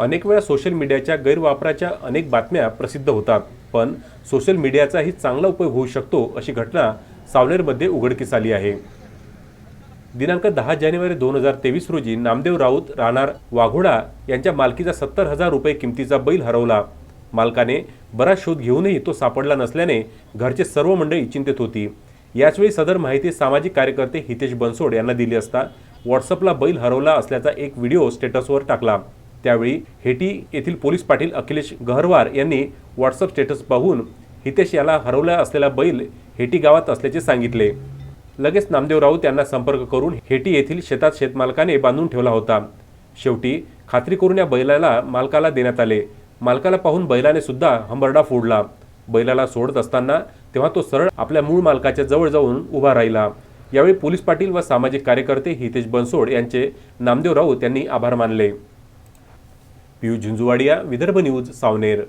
अनेक वेळा सोशल मीडियाच्या गैरवापराच्या अनेक बातम्या प्रसिद्ध होतात. पण सोशल मीडियाचाही चांगला उपयोग होऊ शकतो अशी घटना सावनेरमध्ये उघडकीस आली आहे. दिनांक दहा जानेवारी दोन हजार तेवीस रोजी नामदेव राऊत राहणार वाघोडा यांच्या मालकीचा सत्तर हजार रुपये किमतीचा बैल हरवला. मालकाने बराच शोध घेऊनही तो सापडला नसल्याने घरचे सर्व मंडळी चिंतेत होती. याचवेळी सदर माहिती सामाजिक कार्यकर्ते हितेश बनसोड यांना दिली असता व्हॉट्सअपला बैल हरवला असल्याचा एक व्हिडिओ स्टेटसवर टाकला. त्यावेळी हेटी येथील पोलीस पाटील अखिलेश गहरवार यांनी व्हॉट्सअप स्टेटस पाहून हितेश याला हरवला असलेला बैल हेटी गावात असल्याचे सांगितले. लगेच नामदेव राऊत यांना संपर्क करून हेटी येथील शेतात शेतमालकाने बांधून ठेवला होता. शेवटी खात्री करून या बैलाला मालकाला देण्यात आले. मालकाला पाहून बैलाने सुद्धा हंबरडा फोडला. बैलाला सोडत असताना तेव्हा तो सरळ आपल्या मूळ मालकाच्या जवळ जाऊन उभा राहिला. यावेळी पोलीस पाटील व सामाजिक कार्यकर्ते हितेश बनसोड यांचे नामदेव राऊत यांनी आभार मानले. पियुष झुंजुवाडिया विदर्भ न्यूज सावनेर.